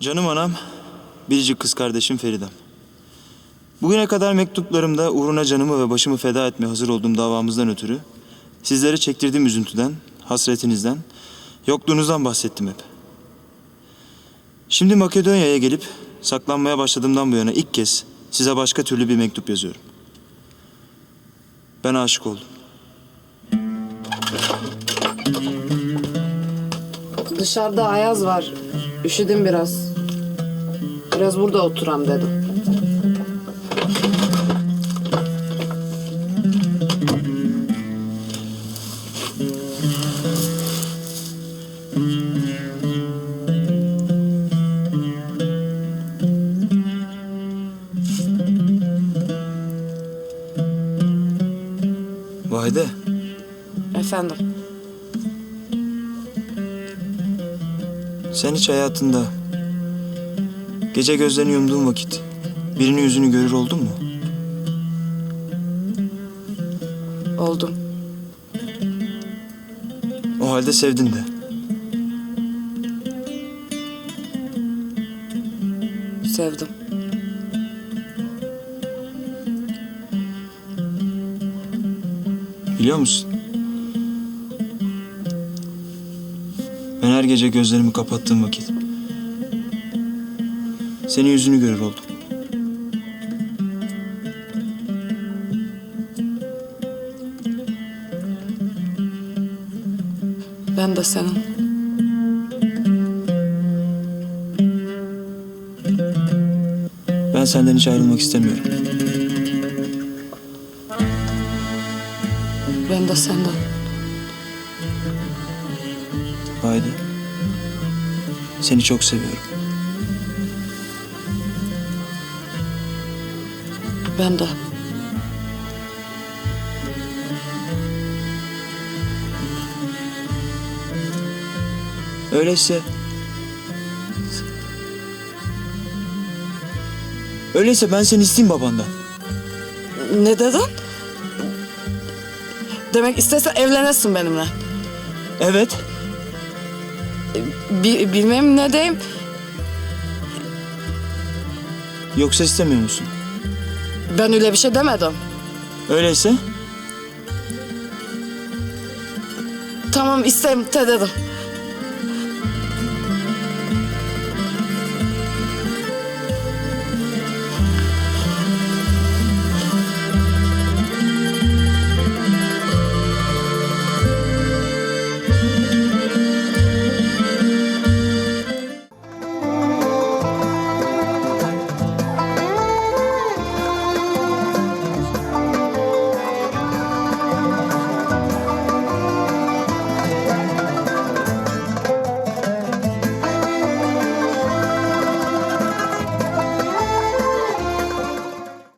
Canım anam, biricik kız kardeşim Feridem. Bugüne kadar mektuplarımda uğruna canımı ve başımı feda etmeye hazır olduğum davamızdan ötürü sizlere çektirdiğim üzüntüden, hasretinizden, yokluğunuzdan bahsettim hep. Şimdi Makedonya'ya gelip saklanmaya başladığımdan bu yana ilk kez size başka türlü bir mektup yazıyorum. Ben aşık oldum. Dışarıda ayaz var. Üşüdüm biraz. Biraz burada oturam dedim. Vahide, Efendim. sen hiç hayatında gece gözlerini yumduğun vakit birinin yüzünü görür oldun mu? Oldum. O halde sevdin de. Sevdim. Biliyor musun? Ben her gece gözlerimi kapattığım vakit senin yüzünü görür oldum. Ben de senin. Ben senden hiç ayrılmak istemiyorum. Ben de senden. Haydi. Seni çok seviyorum. Ben de. Öyleyse... Öyleyse ben seni isteyeyim babandan. Ne dedin? Demek istese evlenesin benimle. Evet. Bi- bilmem ne diyeyim. Yoksa istemiyor musun? Ben öyle bir şey demedim. Öyleyse? Tamam istem te dedim.